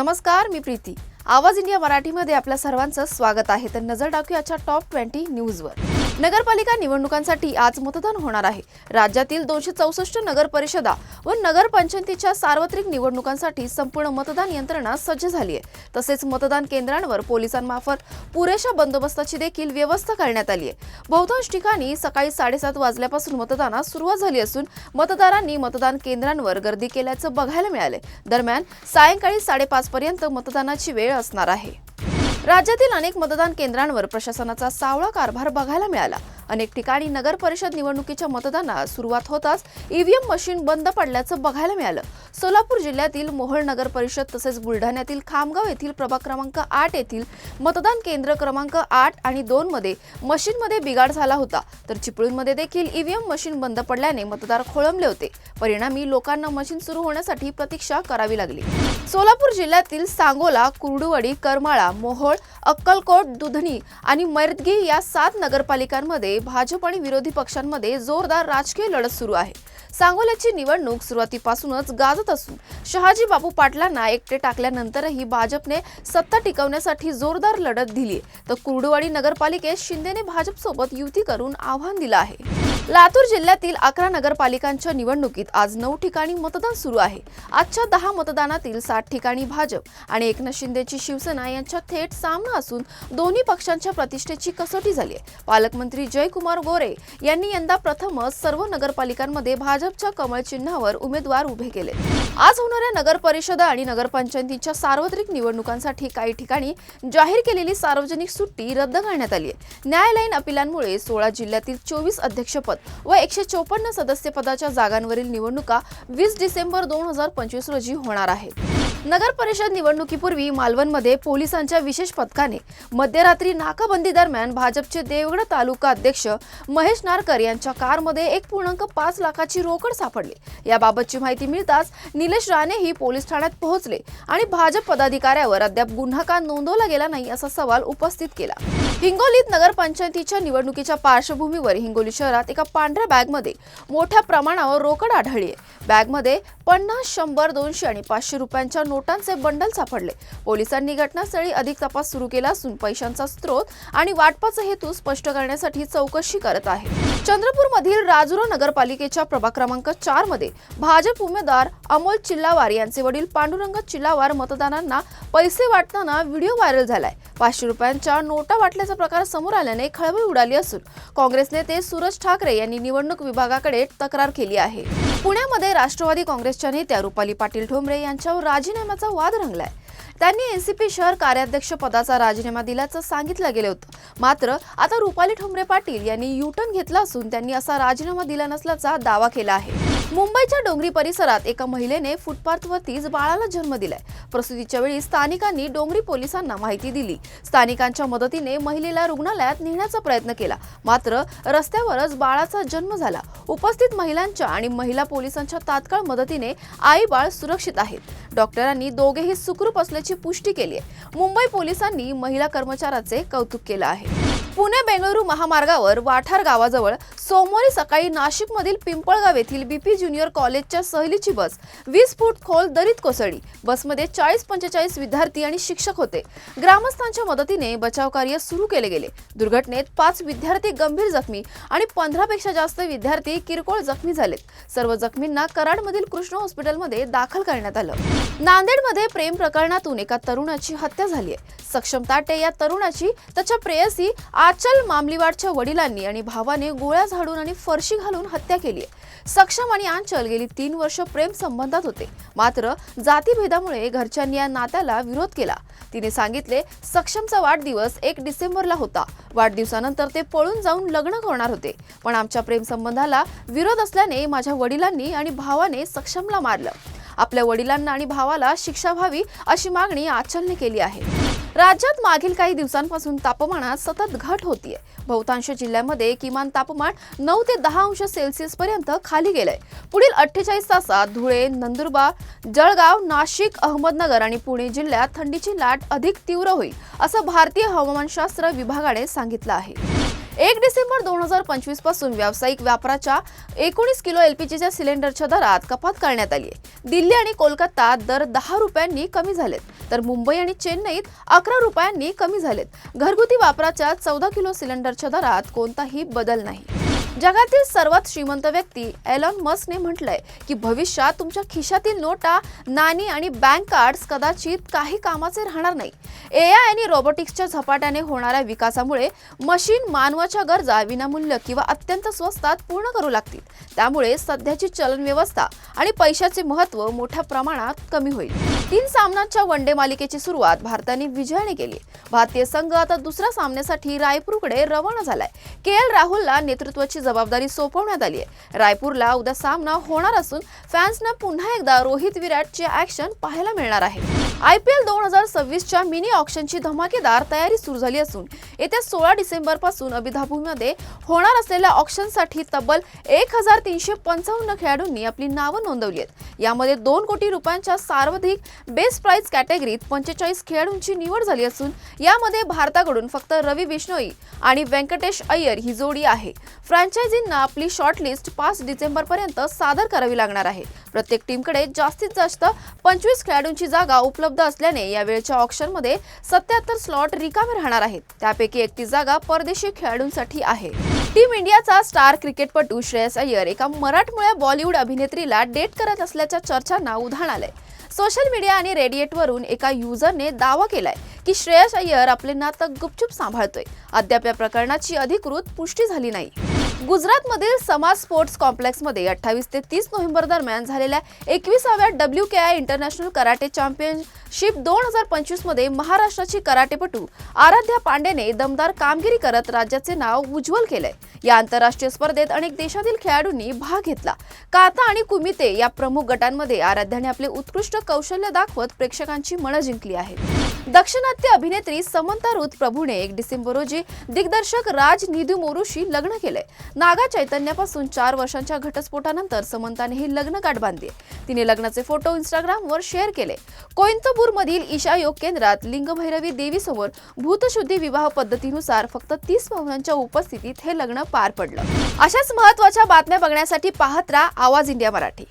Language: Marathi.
नमस्कार मी प्रीती. आवाज इंडिया मराठीमध्ये आपल्या सर्वांचं स्वागत आहे. तर नजर टाकूया आजच्या टॉप ट्वेंटी न्यूजवर नगरपालिका निवडणुकांसाठी आज मतदान होणार आहे. राज्यातील दोनशे चौसष्ट नगर परिषदा व नगरपंचायतीच्या सार्वत्रिक निवडणुकांसाठी संपूर्ण मतदान यंत्रणा सज्ज झाली आहे. तसेच मतदान केंद्रांवर पोलिसांमार्फत पुरेशा बंदोबस्ताची देखील व्यवस्था करण्यात आली आहे. बहुतांश ठिकाणी सकाळी साडेसात वाजल्यापासून मतदानास सुरुवात झाली असून मतदारांनी मतदान केंद्रांवर गर्दी केल्याचं बघायला मिळाले दरम्यान सायंकाळी साडेपाच पर्यंत मतदानाची वेळ असणार आहे. राज्यातील अनेक मतदान केंद्रांवर प्रशासनाचा सावळा कारभार बघायला मिळाला. अनेक ठिकाणी नगर परिषद निवडणुकीच्या मतदानास सुरुवात होताच ईव्हीएम मशीन बंद पडल्याचं बघायला मिळालं. सोलापूर जिल्ह्यातील मोहोळ नगर परिषद तसेच बुलढाण्यातील खामगाव येथील प्रभाग क्रमांक आठ येथील मतदान केंद्र क्रमांक आठ आणि दोन मध्ये मशीनमध्ये बिघाड झाला होता. तर चिपळूणमध्ये देखील ईव्हीएम मशीन बंद पडल्याने मतदार खोळंबले होते. परिणामी लोकांना मशीन सुरू होण्यासाठी प्रतीक्षा करावी लागली. सोलापूर जिल्ह्यातील सांगोला कुर्डुवाडी करमाळा मोहोळ अक्कलकोट दुधणी आणि मैरदगी या सात नगरपालिकांमध्ये भाजप आणि विरोधी पक्षांमध्ये जोरदार राजकीय लढत सुरू आहे. सांगोल्याची निवडणूक सुरुवातीपासूनच गाजत असून शहाजी बाबू पाटलांना एकटे टाकल्यानंतरही भाजपने सत्ता टिकवण्यासाठी जोरदार लढत दिली तर कुर्डुवाडी नगरपालिकेत शिंदेने भाजपसोबत युती करून आव्हान दिलं आहे. लातूर जिल्ह्यातील अकरा नगरपालिकांच्या निवडणुकीत आज नऊ ठिकाणी मतदान सुरू आहे. आजच्या दहा मतदानातील सात ठिकाणी भाजप आणि एकनाथ शिंदेची शिवसेना यांच्या थेट सामना असून दोन्ही पक्षांच्या प्रतिष्ठेची कसोटी झाली आहे. पालकमंत्री जयकुमार गोरे यांनी यंदा प्रथमच सर्व नगरपालिकांमध्ये भाजपच्या कमळ चिन्हावर उमेदवार उभे केले. आज होणाऱ्या नगरपरिषदा आणि नगरपंचायतीच्या सार्वत्रिक निवडणुकांसाठी काही ठिकाणी जाहीर केलेली सार्वजनिक सुट्टी रद्द करण्यात आली आहे. न्यायालयीन अपिलांमुळे सोळा जिल्ह्यातील चोवीस अध्यक्षपद व एकशे चोपन्न सदस्यपदाच्या जागांवरील निवडणुका वीस डिसेंबर दोन हजार पंचवीस रोजी होणार आहेत. नगर परिषद निवडणुकीपूर्वी मालवणमध्ये पोलिसांच्या विशेष पथकाने मध्यरात्री नाकाबंदी दरम्यान भाजपचे देवगड तालुका अध्यक्ष महेश नारकर यांच्या कारमध्ये एक पूर्णांक पाच लाखाची रोकड सापडली. याबाबतची माहिती मिळताच निलेश राणेही पोलीस ठाण्यात पोहोचले आणि भाजप पदाधिकाऱ्यावर अद्याप गुन्हा का नोंदवला गेला नाही असा सवाल उपस्थित केला. हिंगोलीत नगरपंचायतीच्या निवडणुकीच्या पार्श्वभूमीवर हिंगोली शहरात एका पांढऱ्या बॅगमध्ये मोठ्या प्रमाणावर रोकड आढळली आहे. बॅगमध्ये पन्नास शंभर दोनशे आणि पाचशे रुपयांच्या नोटांचे बंडल सापडले. पोलिसांनी घटनास्थळी अधिक तपास सुरू केला असून पैशांचा स्रोत आणि वाटपाचा हेतू स्पष्ट करण्यासाठी चौकशी करत आहे. चंद्रपूरमधील राजुरा नगरपालिकेच्या प्रभाग क्रमांक चारमध्ये भाजप उमेदवार अमोल चिल्लावार यांचे वडील पांडुरंग चिल्लावार मतदारांना पैसे वाटताना व्हिडिओ व्हायरल झालाय. पाचशे रुपयांच्या नोटा वाटल्याचा प्रकार समोर आल्याने खळबळ उडाली असून काँग्रेस नेते सूरज ठाकरे यांनी निवडणूक विभागाकडे तक्रार केली आहे. पुण्यामध्ये राष्ट्रवादी काँग्रेसच्या नेत्या रुपाली पाटील ठोंबरे यांच्यावर राजीनाम्याचा वाद रंगलाय. त्यांनी एनसीपी शहर कार्याध्यक्ष पदाचा राजीनामा दिल्याचं सांगितलं गेलं होतं. मात्र आता रुपाली ठोंबरे पाटील यांनी युटर्न घेतला असून त्यांनी असा राजीनामा दिला नसल्याचा दावा केला आहे. मुंबईच्या डोंगरी परिसरात एका महिलेने फुटपाथवरतीच बाळाला जन्म दिलाय. प्रसूतीच्या वेळी स्थानिकांनी डोंगरी पोलिसांना माहिती दिली. स्थानिकांच्या मदतीने महिलेला रुग्णालयात नेण्याचा प्रयत्न केला. मात्र रस्त्यावरच बाळाचा जन्म झाला. उपस्थित महिलांच्या आणि महिला पोलिसांच्या तात्काळ मदतीने आई बाळ सुरक्षित आहेत. डॉक्टरांनी दोघेही सुखरूप असल्याची पुष्टी केली आहे. मुंबई पोलिसांनी महिला कर्मचाऱ्याचे कौतुक केलं आहे. पुणे बेंगळुरू महामार्गावर वाठार गावाजवळ सोमवारी सकाळी नाशिकमधील पिंपळगाव येथील बीपी ज्युनियर कॉलेजच्या सहलीची बस वीस फूट खोल दरीत कोसळली. बसमध्ये चाळीस पंचेचाळीस विद्यार्थी आणि शिक्षक होते. ग्रामस्थांच्या मदतीने बचाव कार्य सुरू केले गेले. दुर्घटनेत पाच विद्यार्थी गंभीर जखमी आणि पंधरापेक्षा जास्त विद्यार्थी किरकोळ जखमी झालेत. सर्व जखमींना कराडमधील कृष्ण हॉस्पिटलमध्ये दाखल करण्यात आलं. नांदेडमध्ये प्रेम प्रकरणातून एका तरुणाची हत्या झाली आहे सक्षम ताटे या तरुणाची त्याच्या प्रेयसी काचल मामलीवाडच्या वडिलांनी आणि भावाने गोळ्या झाडून आणि फरशी घालून हत्या केली आहे. सक्षम आणि आंचल गेली तीन वर्ष प्रेम संबंधात होते. मात्र जातीभेदामुळे घरच्यांनी या नात्याला विरोध केला. तिने सांगितले सक्षमचा वाढदिवस एक डिसेंबरला होता. वाढदिवसानंतर ते पळून जाऊन लग्न करणार होते. पण आमच्या प्रेम संबंधाला विरोध असल्याने माझ्या वडिलांनी आणि भावाने सक्षमला मारलं. आपल्या वडिलांना आणि भावाला शिक्षा व्हावी अशी मागणी आचलने केली आहे. राज्यात मागील काही दिवसांपासून तापमानात सतत घट होतीये. बहुतांश जिल्ह्यांमध्ये किमान तापमान नऊ ते दहा अंश सेल्सिअस पर्यंत खाली गेलंय. पुढील अठ्ठेचाळीस तासात धुळे नंदुरबार जळगाव नाशिक अहमदनगर आणि पुणे जिल्ह्यात थंडीची लाट अधिक तीव्र होईल असं भारतीय हवामानशास्त्र विभागाने सांगितलं आहे. एक डिसेंबर दोन हजार पंचवीसपासून व्यावसायिक व्यापाराच्या एकोणीस किलो एलपीजीच्या सिलेंडरच्या दरात कपात करण्यात आली आहे. दिल्ली आणि कोलकातात दर दहा रुपयांनी कमी झालेत तर मुंबई आणि चेन्नईत अकरा रुपयांनी कमी झालेत. घरगुती वापराच्या चौदा किलो सिलेंडरच्या दरात कोणताही बदल नाही. जगातील सर्वात श्रीमंत व्यक्ती एलॉन मस्कने म्हटलंय की भविष्यात तुमच्या खिशातील नोटा नाणी आणि बँक कार्ड्स कदाचित काही कामाचे राहणार नाही. एआय आणि रोबोटिक्सच्या झपाट्याने होणाऱ्या विकासामुळे मशीन मानवाच्या गरजा विनामूल्य किंवा अत्यंत स्वस्तात पूर्ण करू लागतील. त्यामुळे सध्याची चलन व्यवस्था आणि पैशाचे महत्त्व मोठ्या प्रमाणात कमी होईल. तीन सामन्यांच्या वन डे मालिकेची सुरुवात भारताने विजयाने केली. भारतीय संघ आता दुसऱ्या सामन्यासाठी रायपूरकडे रवाना झालाय. के एल राहुलला नेतृत्वाची जबाबदारी सोपवण्यात आली आहे. रायपूरला उद्या सामना होणार असून फॅन्सना पुन्हा एकदा रोहित विराटचे ऍक्शन पाहायला मिळणार आहे. आय पी एल दोन हजार सव्वीसच्या मिनी ऑक्शनची धमाकेदार तयारी सुरू झाली असून येत्या सोळा डिसेंबरपासून होणार असलेल्या ऑक्शनसाठी तब्बल एक हजार तीनशे पंचावन्न खेळाडूंनी आपली नावं नोंदवली आहेत. यामध्ये दोन कोटी रुपयांच्या सर्वाधिक बेस्ट प्राईज कॅटेगरीत पंचेचाळीस खेळाडूंची निवड झाली असून यामध्ये भारताकडून फक्त रवी बिश्नोई आणि व्यंकटेश अय्यर ही जोडी आहे. फ्रँचायझींना आपली शॉर्टलिस्ट पाच डिसेंबर पर्यंत सादर करावी लागणार आहे. प्रत्येक टीमकडे जास्तीत जास्त पंचवीस खेळाडूंची जागा उपलब्ध असल्याने या वेळच्या ऑप्शनमध्ये सत्याहत्तर स्लॉट रिकामे राहणार आहेत. त्यापैकी एकतीस जागा परदेशी खेळाडूंसाठी आहे टीम इंडियाचा स्टार क्रिकेटपटू श्रेयस अय्यर एका मराठमोळ्या बॉलिवूड अभिनेत्रीला डेट करत असल्याच्या चर्चांना उधाण आलंय. सोशल मीडिया आणि रेडिएटवरून एका युजरने दावा केलाय की श्रेयस अय्यर आपले नातं गुपचूप सांभाळतोय. अद्याप या प्रकरणाची अधिकृत पुष्टी झाली नाही. गुजरातमधील समाज स्पोर्ट्स कॉम्प्लेक्समध्ये अठ्ठावीस ते तीस नोव्हेंबर दरम्यान झालेल्या एकविसाव्या W K I international karate championship दोन हजार पंचवीसमध्ये महाराष्ट्राची कराटेपटू आराध्या पांडेने दमदार कामगिरी करत राज्याचे नाव उज्ज्वल केलंय. या आंतरराष्ट्रीय स्पर्धेत अनेक देशातील खेळाडूंनी भाग घेतला. काता आणि कुमिते या प्रमुख गटांमध्ये आराध्याने आपले उत्कृष्ट कौशल्य दाखवत प्रेक्षकांची मनं जिंकली आहेत. दक्षिणात्य अभिनेत्री समंता रुथ प्रभूने एक डिसेंबर रोजी दिग्दर्शक राज निधू मोरूशी लग्न केलंय. नागा चैतन्यापासून चार वर्षांच्या घटस्फोटानंतर समंताने ही लग्न गाठ बांधली तिने लग्नाचे फोटो इंस्टाग्रामवर शेअर केले. कोइंतपूर मधील ईशा योग केंद्रात लिंगभैरवी देवी समोर भूतशुद्धी विवाह पद्धतीनुसार फक्त तीस पाहुण्यांच्या उपस्थितीत हे लग्न पार पडलं. अशाच महत्त्वाच्या बातम्या बघण्यासाठी पाहत राहा आवाज इंडिया मराठी.